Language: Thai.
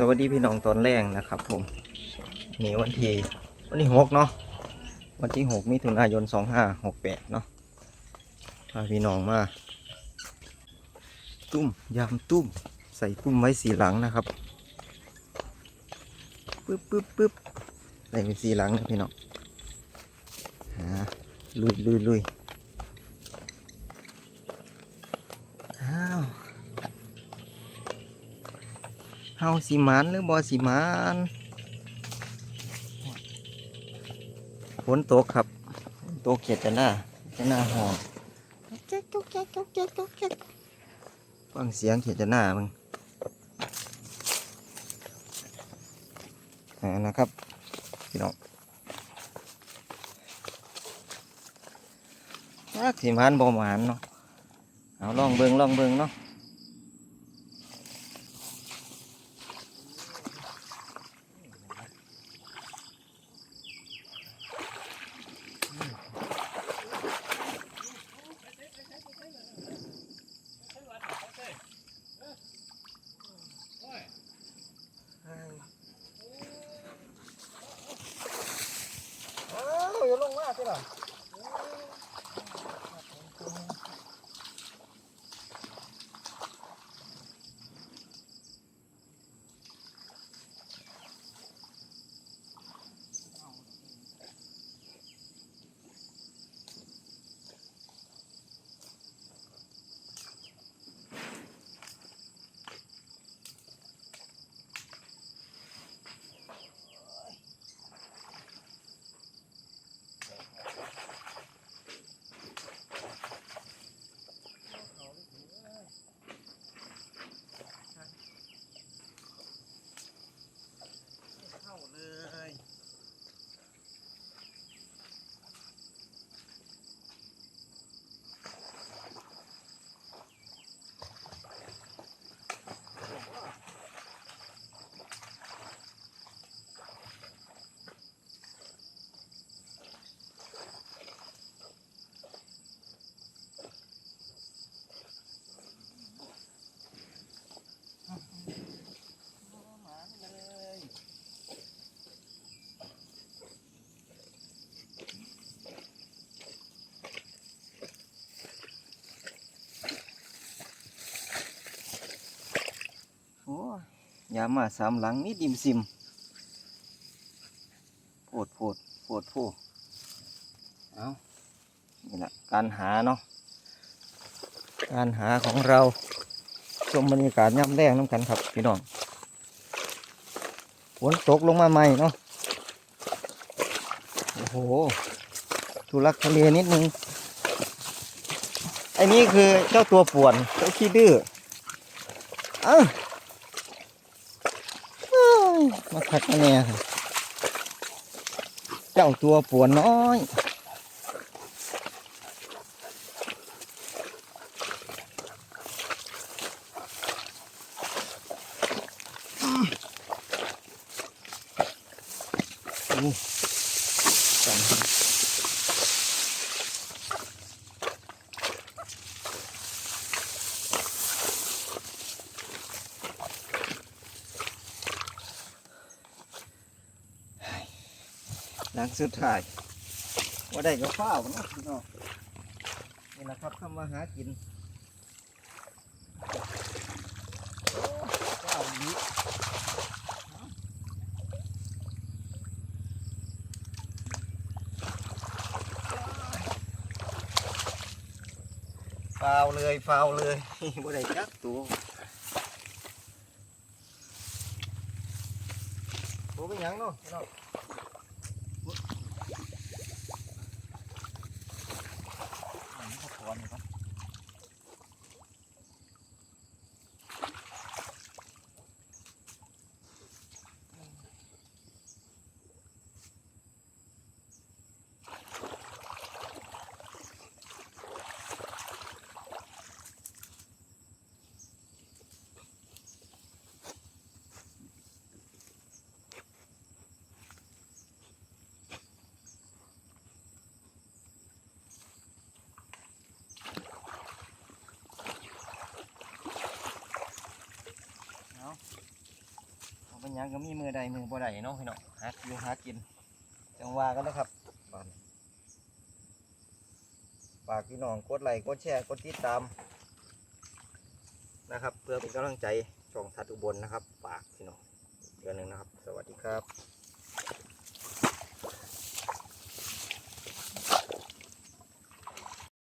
สวัสดีพี่น้องตอนแรกนะครับผมนี่วันที่วันที่หกเนาะวันที่หกมิถุนายนสองห้าหกแปดเนาะพาพี่น้องมา ตุ้มยำตุ้มใส่ตุ้มไว้สีหลังนะครับปึ๊บปึ๊บปึ๊บใส่เป็นสีหลังนะพี่น้องหาลุยลุยลุยอ้าว เฮาสีมันหรือบอสีมันฝนตกครับตกเขียดจะหน้าจะหน้าหองแจ๊กจ๊กแจ๊กจ๊กแจ๊กจ๊กแจ๊กฟังเสียงเขียดจะหน้ามึงอ่านะครับพี่น้องสีมันบ่มานเนาะเอาลองเบิงลองเบิงเนาะ อ้าวอย่า ลงมาสิล่ะเข้าเลย หมานเลยโอ้ ยยามาสามหลังนี่ดิมซิมโพดโพดโพดโพดเอานี่แหละการหาเนาะการหาของเราชมบรรยากาศย่ำแรงน้ำกันครับพี่น้องฝนตกลงมาใหม่เนาะโอ้โหทุลักทุเลนิดนึงไอ้นี่คือเจ้าตัวป่วนเจ้าขี้ดื้อเอ้าเอ้ย มาขัดมาแน่เจ้าตัวป่วนน้อยอู้ หลังสุดท้ายว่าได้ก็ข้าวเนาะพี่น้องนี่แหละครับคำมาหากินข้าวนี้ฟาวเลยฟาวเลยบ่ได้จักตัวตัวเป็นยังเนาะพี่น้องอืมเขาถอนนี่ครับเอา เป็นห ยังก็มีมือใดมือบ่ใดเนาะพี่น้องหาอยู่หากิน จังว่ากันนะครับบานฝากพี่น้องกดไลค์กดแชร์กดติดตามนะครับ เพื่อเป็นกำลังใจช่องทัดอุบลนะครับฝากพี่น้องเดือนหนึ่งนะครับ สวัสดีครับ